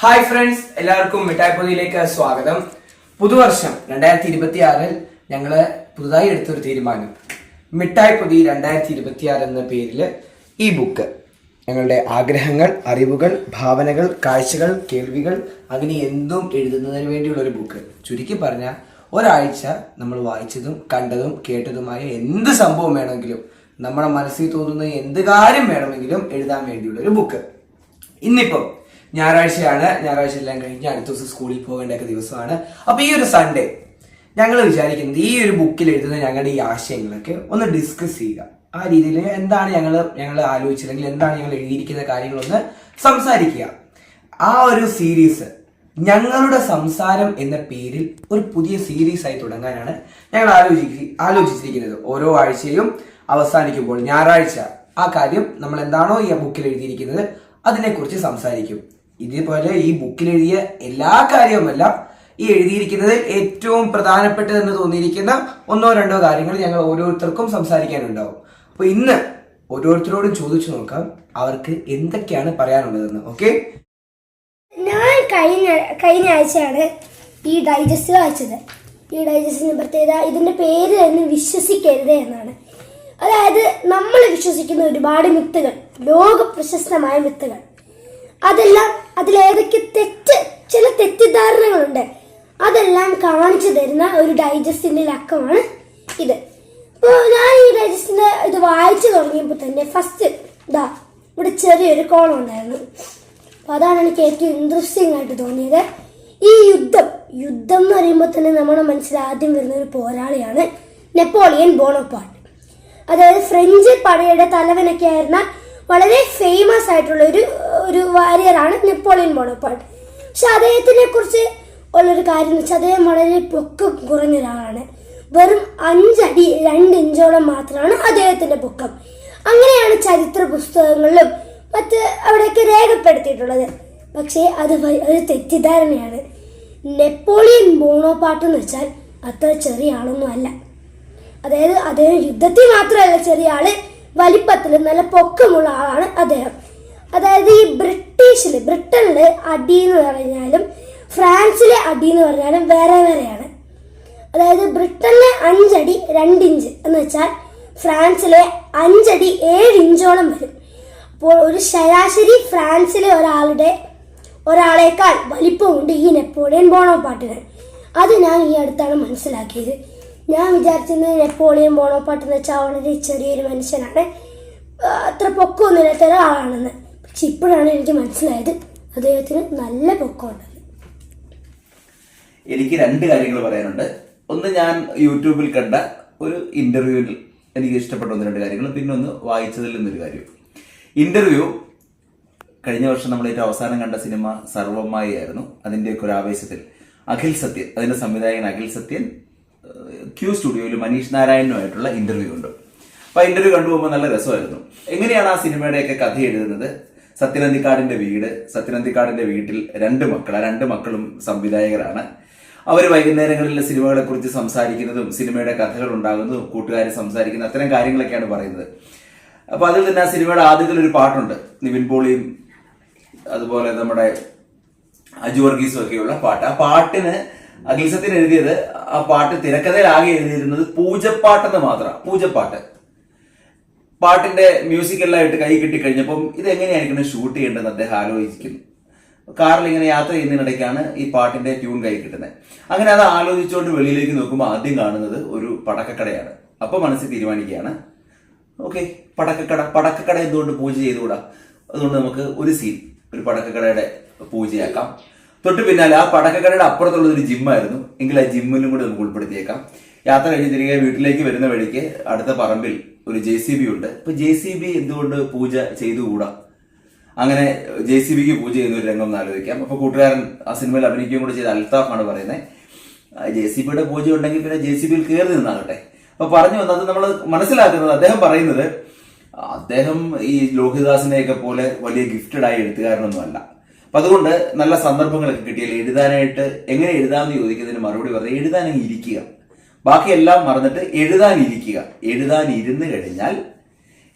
Hi friends എല്ലാവർക്കും മിഠായി പൊതിയിലേക്ക് സ്വാഗതം. പുതുവർഷം രണ്ടായിരത്തി ഇരുപത്തി ആറിൽ ഞങ്ങൾ പുതുതായി എടുത്തൊരു തീരുമാനം. മിഠായി പൊതി രണ്ടായിരത്തി ഇരുപത്തി ആറ് എന്ന പേരിൽ ഈ ബുക്ക് ഞങ്ങളുടെ ആഗ്രഹങ്ങൾ അറിവുകൾ ഭാവനകൾ കാഴ്ചകൾ കേൾവികൾ അങ്ങനെ എന്തും എഴുതുന്നതിന് വേണ്ടിയുള്ള ഒരു ബുക്ക് ചുരുക്കി പറഞ്ഞാൽ ഒരാഴ്ച നമ്മൾ വായിച്ചതും കണ്ടതും കേട്ടതുമായ എന്ത് സംഭവം വേണമെങ്കിലും നമ്മുടെ മനസ്സിൽ തോന്നുന്ന എന്ത് കാര്യം വേണമെങ്കിലും എഴുതാൻ വേണ്ടിയുള്ള ഒരു ബുക്ക് ഇന്നിപ്പം ഞായറാഴ്ചയാണ്. ഞായറാഴ്ച എല്ലാം കഴിഞ്ഞ് അടുത്ത ദിവസം സ്കൂളിൽ പോകേണ്ടൊക്കെ ദിവസമാണ്. അപ്പൊ ഈ ഒരു സൺഡേ ഞങ്ങൾ വിചാരിക്കുന്നത് ഈ ഒരു ബുക്കിൽ എഴുതുന്ന ഞങ്ങളുടെ ഈ ആശയങ്ങളൊക്കെ ഒന്ന് ഡിസ്കസ് ചെയ്യുക. ആ രീതിയിൽ എന്താണ് ഞങ്ങൾ ഞങ്ങൾ ആലോചിച്ചില്ലെങ്കിൽ എന്താണ് ഞങ്ങൾ എഴുതിയിരിക്കുന്ന കാര്യങ്ങളൊന്ന് സംസാരിക്കുക. ആ ഒരു സീരീസ് ഞങ്ങളുടെ സംസാരം എന്ന പേരിൽ ഒരു പുതിയ സീരീസ് ആയി തുടങ്ങാനാണ് ഞങ്ങൾ ആലോചിക്ക ആലോചിച്ചിരിക്കുന്നത്. ഓരോ ആഴ്ചയും അവസാനിക്കുമ്പോൾ ഞായറാഴ്ച ആ കാര്യം നമ്മൾ എന്താണോ ഈ ബുക്കിൽ എഴുതിയിരിക്കുന്നത് അതിനെക്കുറിച്ച് സംസാരിക്കും. ഇതേപോലെ ഈ ബുക്കിൽ എഴുതിയ എല്ലാ കാര്യവുമല്ല ഈ എഴുതിയിരിക്കുന്നത് ഏറ്റവും പ്രധാനപ്പെട്ടതെന്ന് തോന്നിയിരിക്കുന്ന ഒന്നോ രണ്ടോ കാര്യങ്ങൾ ഞങ്ങൾ ഓരോരുത്തർക്കും സംസാരിക്കാനുണ്ടാവും. അപ്പൊ ഇന്ന് ഓരോരുത്തരോടും ചോദിച്ചു നോക്കാം അവർക്ക് എന്തൊക്കെയാണ് പറയാനുള്ളതെന്ന് ഓക്കെ? ഞാൻ കഴിഞ്ഞ കഴിഞ്ഞ ആഴ്ചയാണ് ഈ ഡൈജസ്റ്റ് വായിച്ചത്. ഈ ഡൈജസ്റ്റിന്റെ പ്രത്യേകത ഇതിന്റെ പേര് തന്നെ വിശ്വസിക്കരുത് എന്നാണ്. അതായത് നമ്മൾ വിശ്വസിക്കുന്ന ഒരുപാട് മിത്തുകൾ ലോക പ്രശസ്തമായ മിത്തുകൾ. അതെല്ലാം അതിലേതൊക്കെ തെറ്റ് ചില തെറ്റിദ്ധാരണകളുണ്ട്. അതെല്ലാം കാണിച്ചു തരുന്ന ഒരു ഡൈജസ്റ്റിന്റെ ലക്കമാണ് ഇത്. അപ്പോൾ ഞാൻ ഈ ഡൈജസ്റ്റിന്റെ ഇത് വായിച്ചു തുടങ്ങിയപ്പോൾ തന്നെ ഫസ്റ്റ് ഇതാ ഇവിടെ ചെറിയൊരു കോളം ഉണ്ടായിരുന്നു. അപ്പൊ അതാണ് എനിക്ക് ഏറ്റവും ഇൻട്രസ്റ്റിംഗ് ആയിട്ട് തോന്നിയത്. ഈ യുദ്ധം യുദ്ധം എന്ന് പറയുമ്പോൾ തന്നെ നമ്മുടെ മനസ്സിൽ ആദ്യം വരുന്ന ഒരു പോരാളിയാണ് നെപ്പോളിയൻ ബോണോപ്പാട്ട് അതായത് ഫ്രഞ്ച് പടയുടെ തലവനൊക്കെ ആയിരുന്ന വളരെ ഫേമസ് ആയിട്ടുള്ള ഒരു ഒരു വാരിയറാണ് നെപ്പോളിയൻ ബോണപ്പാട്ട് പക്ഷെ അദ്ദേഹത്തിനെ കുറിച്ച് ഉള്ളൊരു കാര്യം വെച്ചാൽ അദ്ദേഹം വളരെ പൊക്കം കുറഞ്ഞ ഒരാളാണ്. വെറും അഞ്ചടി രണ്ട് ഇഞ്ചോളം മാത്രമാണ് അദ്ദേഹത്തിന്റെ പൊക്കം അങ്ങനെയാണ് ചരിത്ര പുസ്തകങ്ങളിലും മറ്റ് അവിടെയൊക്കെ രേഖപ്പെടുത്തിയിട്ടുള്ളത്. പക്ഷേ അത് ഒരു തെറ്റിദ്ധാരണയാണ്. നെപ്പോളിയൻ ബോണോപാട്ട് എന്ന് വെച്ചാൽ അത്ര ചെറിയ ആളൊന്നും അല്ല. അതായത് അദ്ദേഹം യുദ്ധത്തിൽ മാത്രമല്ല ചെറിയ ആൾ. വലിപ്പത്തിൽ നല്ല പൊക്കമുള്ള ആളാണ് അദ്ദേഹം. അതായത് ഈ ബ്രിട്ടീഷിൽ ബ്രിട്ടനിലെ അടി എന്ന് പറഞ്ഞാലും ഫ്രാൻസിലെ അടി എന്ന് പറഞ്ഞാലും വേറെ വേറെയാണ്. അതായത് ബ്രിട്ടനിലെ അഞ്ചടി രണ്ട് ഇഞ്ച് എന്ന് വെച്ചാൽ ഫ്രാൻസിലെ അഞ്ചടി ഏഴ് ഇഞ്ചോളം വരും. അപ്പോൾ ഒരു ശരാശരി ഫ്രാൻസിലെ ഒരാളുടെ ഒരാളേക്കാൾ വലിപ്പമുണ്ട് ഈ നെപ്പോളിയൻ ബോണോപ്പാട്ടിന് അത് ഞാൻ ഈ അടുത്താണ് മനസ്സിലാക്കിയത്. ഞാൻ വിചാരിച്ചിരുന്നത് നെപ്പോളിയൻ ബോണോപ്പാട്ട് എന്ന് വെച്ചാൽ വളരെ ചെറിയൊരു മനുഷ്യനാണ്. അത്ര അത്ര പൊക്കമൊന്നുമില്ലാത്ത ഒരാളാണെന്ന് പക്ഷെ ഇപ്പോഴാണ് എനിക്ക് മനസ്സിലായത് അദ്ദേഹത്തിന് നല്ല പൊക്കമുണ്ടെന്ന് എനിക്ക് രണ്ട് കാര്യങ്ങൾ പറയാനുണ്ട്. ഒന്ന് ഞാൻ യൂട്യൂബിൽ കണ്ട ഒരു ഇന്റർവ്യൂവിൽ എനിക്ക് ഇഷ്ടപ്പെട്ട ഒന്ന് രണ്ട് കാര്യങ്ങൾ. പിന്നെ ഒന്ന് വായിച്ചതിൽ നിന്നൊരു കാര്യം. ഇന്റർവ്യൂ കഴിഞ്ഞ വർഷം നമ്മൾ ഏറ്റവും അവസാനം കണ്ട സിനിമ സർവമായി ആയിരുന്നു അതിന്റെയൊക്കെ ഒരു ആവേശത്തിൽ. അഖിൽ സത്യൻ അതിന്റെ സംവിധായകൻ അഖിൽ സത്യൻ ക്യൂ സ്റ്റുഡിയോയിൽ മനീഷ് നാരായണനുമായിട്ടുള്ള ഇന്റർവ്യൂ ഉണ്ട്. അപ്പൊ ഇന്റർവ്യൂ കണ്ടുപോകുമ്പോൾ നല്ല രസമായിരുന്നു. എങ്ങനെയാണ് ആ സിനിമയുടെയൊക്കെ കഥ എഴുതുന്നത്? സത്യനന്ദിക്കാടിന്റെ വീട് സത്യനന്ദിക്കാടിന്റെ വീട്ടിൽ രണ്ട് മക്കൾ ആ രണ്ട് മക്കളും സംവിധായകരാണ്. അവർ വൈകുന്നേരങ്ങളിൽ സിനിമകളെ കുറിച്ച് സംസാരിക്കുന്നതും സിനിമയുടെ കഥകൾ ഉണ്ടാകുന്നതും കൂട്ടുകാർ സംസാരിക്കുന്ന അത്തരം കാര്യങ്ങളൊക്കെയാണ് പറയുന്നത്. അപ്പൊ അതിൽ തന്നെ ആ സിനിമയുടെ ആദ്യത്തിൽ ഒരു പാട്ടുണ്ട്. നിവിൻ പോളിയും അതുപോലെ നമ്മുടെ അജു വർഗീസും ഒക്കെയുള്ള പാട്ട്. ആ പാട്ടിന് അഖിൽസത്തിന് എഴുതിയത് ആ പാട്ട് തിരക്കഥയിൽ ആകെ എഴുതിയിരുന്നത് പൂജപ്പാട്ടെന്ന് മാത്രം പൂജപ്പാട്ട്. പാട്ടിന്റെ മ്യൂസിക് എല്ലാം ഇട്ട് കൈ കിട്ടിക്കഴിഞ്ഞപ്പം ഇത് എങ്ങനെയായിരിക്കണം ഷൂട്ട് ചെയ്യേണ്ടതെന്ന് അദ്ദേഹം ആലോചിക്കുന്നു കാറിൽ ഇങ്ങനെ യാത്ര ചെയ്യുന്നതിനിടയ്ക്കാണ് ഈ പാട്ടിന്റെ ട്യൂൺ കൈ കിട്ടുന്നത്. അങ്ങനെ അത് ആലോചിച്ചുകൊണ്ട് വെളിയിലേക്ക് നോക്കുമ്പോൾ ആദ്യം കാണുന്നത് ഒരു പടക്കക്കടയാണ്. അപ്പൊ മനസ്സിൽ തീരുമാനിക്കുകയാണ് ഓക്കെ പടക്കക്കട പടക്കക്കട എന്തുകൊണ്ട് പൂജ ചെയ്തുകൂടാ? അതുകൊണ്ട് നമുക്ക് ഒരു സീൻ ഒരു പടക്കക്കടയുടെ പൂജയാക്കാം. തൊട്ട് പിന്നാലെ ആ പടക്കക്കടയുടെ അപ്പുറത്തുള്ള ഒരു ജിമ്മായിരുന്നു. എങ്കിൽ ആ ജിമ്മിലും കൂടെ നമുക്ക് ഉൾപ്പെടുത്തിയേക്കാം. യാത്ര കഴിഞ്ഞ് തിരികെ വീട്ടിലേക്ക് വരുന്ന വഴിക്ക് അടുത്ത പറമ്പിൽ ഒരു ജെ സി ബി ഉണ്ട്. ഇപ്പൊ ജെ സി ബി എന്തുകൊണ്ട് പൂജ ചെയ്തുകൂടാ? അങ്ങനെ ജെ സി ബിക്ക് പൂജ ചെയ്യുന്ന ഒരു രംഗം ആലോചിക്കാം. അപ്പൊ കൂട്ടുകാരൻ ആ സിനിമയിൽ അഭിനയിക്കുകയും കൂടെ ചെയ്ത അൽത്താഫാണ് പറയുന്നത് ജെ സി ബിയുടെ പൂജ ഉണ്ടെങ്കിൽ പിന്നെ ജെ സി ബിയിൽ കയറി നിന്നാകട്ടെ. അപ്പൊ പറഞ്ഞു വന്നത് നമ്മൾ മനസ്സിലാക്കുന്നത് അദ്ദേഹം പറയുന്നത് അദ്ദേഹം ഈ ലോഹിദാസിനെയൊക്കെ പോലെ വലിയ ഗിഫ്റ്റഡ് ആയ എഴുത്തുകാരനൊന്നും അല്ല അപ്പൊ അതുകൊണ്ട് നല്ല സന്ദർഭങ്ങളൊക്കെ കിട്ടിയാൽ എഴുതാനായിട്ട് എങ്ങനെ എഴുതാമെന്ന് ചോദിക്കുന്നതിന് മറുപടി പറഞ്ഞാൽ എഴുതാൻ അങ്ങ് ഇരിക്കുക ബാക്കിയെല്ലാം മറന്നിട്ട് എഴുതാൻ ഇരുന്ന് കഴിഞ്ഞാൽ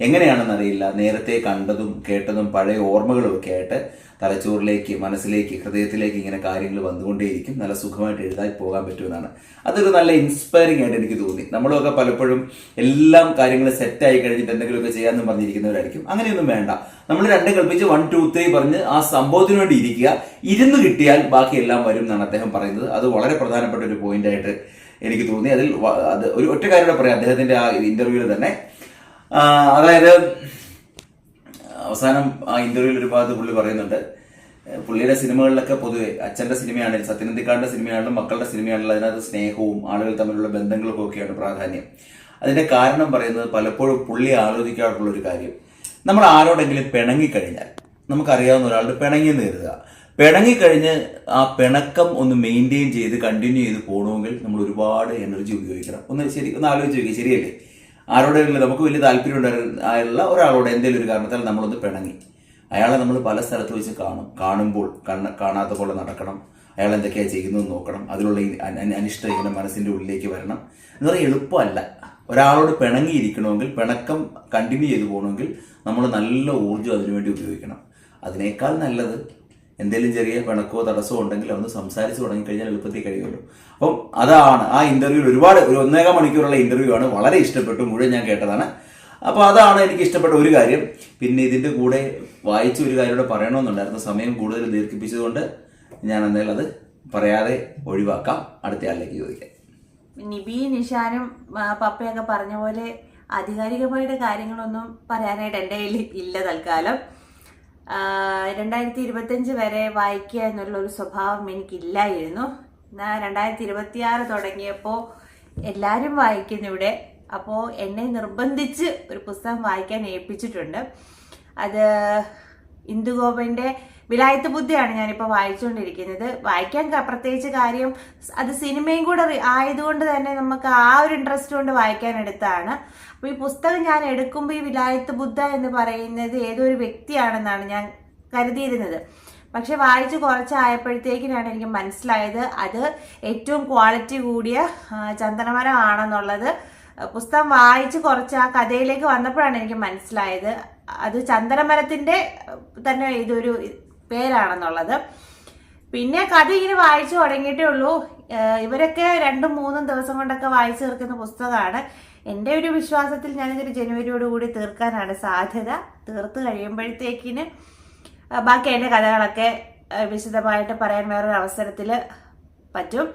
എങ്ങനെയാണെന്നറിയില്ല. നേരത്തെ കണ്ടതും കേട്ടതും പഴയ ഓർമ്മകളും ഒക്കെ ആയിട്ട് തലച്ചോറിലേക്ക് മനസ്സിലേക്ക് ഹൃദയത്തിലേക്ക് ഇങ്ങനെ കാര്യങ്ങൾ വന്നുകൊണ്ടേയിരിക്കും. നല്ല സുഖമായിട്ട് എഴുതാൻ പോകാൻ പറ്റുമെന്നാണ്. അതൊരു നല്ല ഇൻസ്പയറിംഗ് ആയിട്ട് എനിക്ക് തോന്നി. നമ്മളൊക്കെ പലപ്പോഴും എല്ലാം കാര്യങ്ങൾ സെറ്റായി കഴിഞ്ഞിട്ട് എന്തെങ്കിലുമൊക്കെ ചെയ്യാമെന്ന് പറഞ്ഞിരിക്കുന്നവരായിരിക്കും. അങ്ങനെയൊന്നും വേണ്ട. നമ്മൾ രണ്ടും കൽപ്പിച്ച് വൺ ടു ത്രീ പറഞ്ഞ് ആ സംഭവത്തിന് വേണ്ടി ഇരിക്കുക. ഇരുന്ന് കിട്ടിയാൽ ബാക്കി എല്ലാം വരും എന്നാണ് അദ്ദേഹം പറയുന്നത്. അത് വളരെ പ്രധാനപ്പെട്ട ഒരു പോയിന്റ് ആയിട്ട് എനിക്ക് തോന്നി. അതിൽ അത് ഒരു ഒറ്റ കാര്യം പറയാം. അദ്ദേഹത്തിന്റെ ആ ഇന്റർവ്യൂവിൽ തന്നെ. അതായത് അവസാനം ആ ഇന്റർവ്യൂവിൽ ഒരു ഭാഗത്ത് പുള്ളി പറയുന്നുണ്ട് പുള്ളിയുടെ സിനിമകളിലൊക്കെ പൊതുവെ അച്ഛന്റെ സിനിമയാണെങ്കിലും സത്യനന്ദിക്കാടിന്റെ സിനിമയാണെങ്കിലും മക്കളുടെ സിനിമയാണെങ്കിലും അതിനകത്ത് സ്നേഹവും ആളുകൾ തമ്മിലുള്ള ബന്ധങ്ങളും ഒക്കെയാണ് പ്രാധാന്യം. അതിന്റെ കാരണം പറയുന്നത് പലപ്പോഴും പുള്ളി ആലോചിക്കാറുള്ള ഒരു കാര്യം. നമ്മൾ ആരോടെങ്കിലും പിണങ്ങിക്കഴിഞ്ഞാൽ നമുക്കറിയാവുന്ന ഒരാളുടെ പിണങ്ങിയെന്ന് കരുതുക. പിണങ്ങിക്കഴിഞ്ഞ് ആ പിണക്കം ഒന്ന് മെയിന്റെയിൻ ചെയ്ത് കണ്ടിന്യൂ ചെയ്ത് പോകണമെങ്കിൽ നമ്മൾ ഒരുപാട് എനർജി ഉപയോഗിക്കണം. ഒന്ന് ശരി ഒന്ന് ആലോചിച്ച് നോക്കി ശരിയല്ലേ? ആരോടെങ്കിലും നമുക്ക് വലിയ താല്പര്യം ഉണ്ടായിരുന്ന ഒരാളോട് എന്തെങ്കിലും ഒരു കാരണത്താൽ നമ്മളൊന്ന് പിണങ്ങി. അയാളെ നമ്മൾ പല സ്ഥലത്ത് വെച്ച് കാണും. കാണുമ്പോൾ കണ്ണ കാണാത്ത പോലെ നടക്കണം. അയാൾ എന്തൊക്കെയാണ് ചെയ്യുന്നതെന്ന് നോക്കണം. അതിലുള്ള അനിഷ്ട അന- അന- അനിഷ്ടം ഇങ്ങനെ മനസ്സിന്റെ ഉള്ളിലേക്ക് വരണം. എന്ന് പറയുന്നത് എളുപ്പമല്ല. ഒരാളോട് പിണങ്ങിയിരിക്കണമെങ്കിൽ പിണക്കം കണ്ടിന്യൂ ചെയ്തു പോകണമെങ്കിൽ നമ്മൾ നല്ല ഊർജം അതിനുവേണ്ടി ഉപയോഗിക്കണം. അതിനേക്കാൾ നല്ലത് എന്തെങ്കിലും ചെറിയ പിണക്കോ തടസ്സമോ ഉണ്ടെങ്കിൽ ഒന്ന് സംസാരിച്ച് തുടങ്ങിക്കഴിഞ്ഞാൽ എളുപ്പത്തിൽ കഴിയുമല്ലോ അപ്പം അതാണ് ആ ഇന്റർവ്യൂ ഒരുപാട് ഒരു ഒന്നേകാം മണിക്കൂറുള്ള ഇന്റർവ്യൂ ആണ്. വളരെ ഇഷ്ടപ്പെട്ടു. മുഴുവൻ ഞാൻ കേട്ടതാണ്. അപ്പോൾ അതാണ് എനിക്ക് ഇഷ്ടപ്പെട്ട ഒരു കാര്യം. പിന്നെ ഇതിന്റെ കൂടെ വായിച്ച ഒരു കാര്യം കൂടെ പറയണമെന്നുണ്ടായിരുന്നു. സമയം കൂടുതൽ ദീർഘിപ്പിച്ചതുകൊണ്ട് ഞാൻ എന്തായാലും അത് പറയാതെ ഒഴിവാക്കാം. അടുത്ത ആളിലേക്ക് ചോദിക്കാം. നിബി നിഷാനും പപ്പയൊക്കെ പറഞ്ഞ പോലെ ആധികാരികമായിട്ട് കാര്യങ്ങളൊന്നും പറയാനായിട്ട് എന്റെ കയ്യിൽ ഇല്ല തൽക്കാലം. രണ്ടായിരത്തി ഇരുപത്തഞ്ച് വരെ വായിക്കുക എന്നുള്ള ഒരു സ്വഭാവം എനിക്കില്ലായിരുന്നു. എന്നാൽ രണ്ടായിരത്തി ഇരുപത്തിയാറ് തുടങ്ങിയപ്പോൾ എല്ലാവരും വായിക്കുന്നു ഇവിടെ. അപ്പോൾ എന്നെ നിർബന്ധിച്ച് ഒരു പുസ്തകം വായിക്കാൻ ഏൽപ്പിച്ചിട്ടുണ്ട്. അത് ഇന്ദുഗോപന്റെ വിലായത്ത് ബുദ്ധിയാണ് ഞാനിപ്പോൾ വായിച്ചുകൊണ്ടിരിക്കുന്നത് വായിക്കാൻ പ്രത്യേകിച്ച് കാര്യം അത് സിനിമയും കൂടെ ആയതുകൊണ്ട് തന്നെ നമുക്ക് ആ ഒരു ഇൻട്രസ്റ്റ് കൊണ്ട് വായിക്കാൻ എടുത്താണ്. അപ്പോൾ ഈ പുസ്തകം ഞാൻ എടുക്കുമ്പോൾ ഈ വിലായത്ത് ബുദ്ധ എന്ന് പറയുന്നത് ഏതൊരു വ്യക്തിയാണെന്നാണ് ഞാൻ കരുതിയിരുന്നത്. പക്ഷെ വായിച്ച് കുറച്ചായപ്പോഴത്തേക്കിനാണ് എനിക്ക് മനസ്സിലായത് അത് ഏറ്റവും ക്വാളിറ്റി കൂടിയ ചന്ദനമരം ആണെന്നുള്ളത് പുസ്തകം വായിച്ച് കുറച്ച് ആ കഥയിലേക്ക് വന്നപ്പോഴാണ് എനിക്ക് മനസ്സിലായത്. അത് ചന്ദനമരത്തിന്റെ തന്നെ ഇതൊരു പേരാണെന്നുള്ളത്. പിന്നെ കഥ ഇങ്ങനെ വായിച്ചു തുടങ്ങിയിട്ടേ ഉള്ളൂ. ഇവരൊക്കെ രണ്ടും മൂന്നും ദിവസം കൊണ്ടൊക്കെ വായിച്ചു തീർക്കുന്ന പുസ്തകമാണ്. എന്റെ ഒരു വിശ്വാസത്തിൽ ഞാനിതൊരു ജനുവരിയോട് കൂടി തീർക്കാനാണ് സാധ്യത. തീർത്ത് കഴിയുമ്പോഴത്തേക്കിന് ബാക്കി എന്റെ കഥകളൊക്കെ വിശദമായിട്ട് പറയാൻ വേറൊരു അവസരത്തിൽ പറ്റും.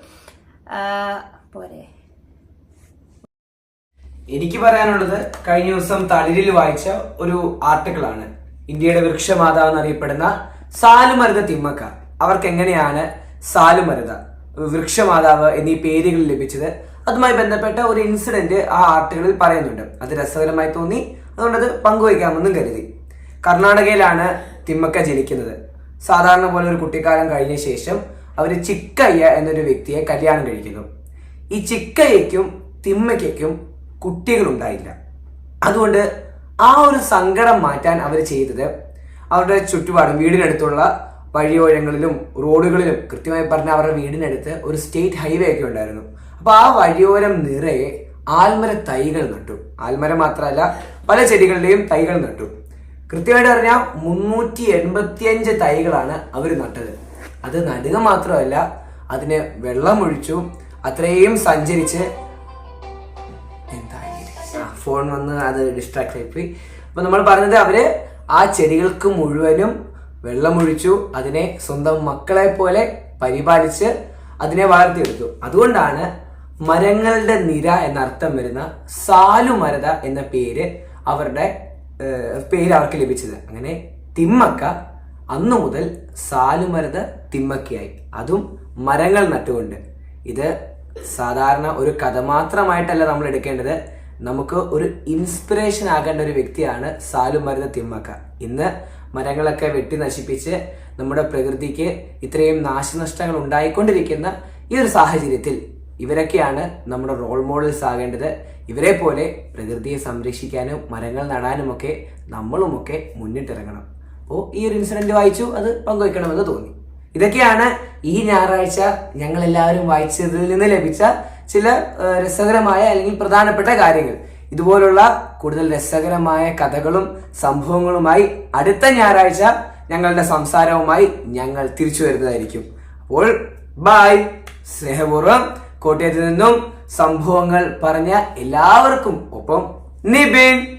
പോരെ. എനിക്ക് പറയാനുള്ളത് കഴിഞ്ഞ ദിവസം തളിരിൽ വായിച്ച ഒരു ആർട്ടിക്കിളാണ്. ഇന്ത്യയുടെ വൃക്ഷമാതാവ് എന്നറിയപ്പെടുന്ന സാലുമരുത തിമ്മക്ക. അവർക്ക് എങ്ങനെയാണ് സാലുമരുത? വൃക്ഷമാതാവ് എന്നീ പേരുകൾ ലഭിച്ചത്. അതുമായി ബന്ധപ്പെട്ട ഒരു ഇൻസിഡന്റ് ആ ആർട്ടുകളിൽ പറയുന്നുണ്ട്. അത് രസകരമായി തോന്നി. അതുകൊണ്ട് അത് പങ്കുവയ്ക്കാമെന്നും കരുതി. കർണാടകയിലാണ് തിമ്മക്ക ജനിക്കുന്നത്. സാധാരണ പോലെ ഒരു കുട്ടിക്കാലം കഴിഞ്ഞ ശേഷം അവർ ചിക്കയ്യ എന്നൊരു വ്യക്തിയെ കല്യാണം കഴിക്കുന്നു. ഈ ചിക്കയ്യയ്ക്കും തിമ്മയ്ക്കും കുട്ടികളുണ്ടായില്ല. അതുകൊണ്ട് ആ ഒരു സങ്കടം മാറ്റാൻ അവർ ചെയ്തത് അവരുടെ ചുറ്റുപാടും വീടിനടുത്തുള്ള വഴിയോരങ്ങളിലും റോഡുകളിലും കൃത്യമായി പറഞ്ഞാൽ അവരുടെ വീടിനടുത്ത് ഒരു സ്റ്റേറ്റ് ഹൈവേ ഒക്കെ ഉണ്ടായിരുന്നു. അപ്പൊ ആ വഴിയോരം നിറയെ ആൽമര തൈകൾ നട്ടു. ആൽമര മാത്രമല്ല പല ചെടികളുടെയും തൈകൾ നട്ടു. കൃത്യമായിട്ട് പറഞ്ഞാൽ മുന്നൂറ്റി എൺപത്തിയഞ്ച് തൈകളാണ് അവർ നട്ടത്. അത് നടുക മാത്രമല്ല അതിന് വെള്ളമൊഴിച്ചു അത്രയും സഞ്ചരിച്ച് എന്തായി? ഫോൺ വന്ന് അത് ഡിസ്ട്രാക്ട് ആയിപ്പോയി അപ്പൊ നമ്മൾ പറഞ്ഞത് അവർ ആ ചെടികൾക്ക് മുഴുവനും വെള്ളമൊഴിച്ചു അതിനെ സ്വന്തം മക്കളെ പോലെ പരിപാലിച്ച് അതിനെ വളർത്തിയെടുത്തു. അതുകൊണ്ടാണ് മരങ്ങളുടെ നിര എന്നർത്ഥം വരുന്ന സാലുമരത എന്ന പേര് അവരുടെ പേര് അവർക്ക് ലഭിച്ചത്. അങ്ങനെ തിമ്മക്ക അന്നു മുതൽ സാലുമരത തിമ്മക്കയായി. അതും മരങ്ങൾ നട്ടുകൊണ്ട്. ഇത് സാധാരണ ഒരു കഥ മാത്രമായിട്ടല്ല നമ്മൾ എടുക്കേണ്ടത്. നമുക്ക് ഒരു ഇൻസ്പിറേഷൻ ആകേണ്ട ഒരു വ്യക്തിയാണ് സാലു മരുന്ന തിമ്മക്ക. ഇന്ന് മരങ്ങളൊക്കെ വെട്ടി നശിപ്പിച്ച് നമ്മുടെ പ്രകൃതിക്ക് ഇത്രയും നാശനഷ്ടങ്ങൾ ഉണ്ടായിക്കൊണ്ടിരിക്കുന്ന ഈ ഒരു സാഹചര്യത്തിൽ ഇവരൊക്കെയാണ് നമ്മുടെ റോൾ മോഡൽസ് ആകേണ്ടത്. ഇവരെ പോലെ പ്രകൃതിയെ സംരക്ഷിക്കാനും മരങ്ങൾ നടാനുമൊക്കെ നമ്മളുമൊക്കെ മുന്നിട്ടിറങ്ങണം. അപ്പോൾ ഈ ഒരു ഇൻസിഡന്റ് വായിച്ചു അത് പങ്കുവയ്ക്കണമെന്ന് തോന്നി. ഇതൊക്കെയാണ് ഈ ഞായറാഴ്ച ഞങ്ങൾ എല്ലാവരും വായിച്ചതിൽ നിന്ന് ലഭിച്ച ചില രസകരമായ അല്ലെങ്കിൽ പ്രധാനപ്പെട്ട കാര്യങ്ങൾ. ഇതുപോലുള്ള കൂടുതൽ രസകരമായ കഥകളും സംഭവങ്ങളുമായി അടുത്ത ഞായറാഴ്ച ഞങ്ങളുടെ സംസാരവുമായി ഞങ്ങൾ തിരിച്ചു വരുന്നതായിരിക്കും. അപ്പോൾ ബായ് സ്നേഹപൂർവം കോട്ടയത്ത് നിന്നും സംഭവങ്ങൾ പറഞ്ഞ എല്ലാവർക്കും ഒപ്പം നിബിൻ.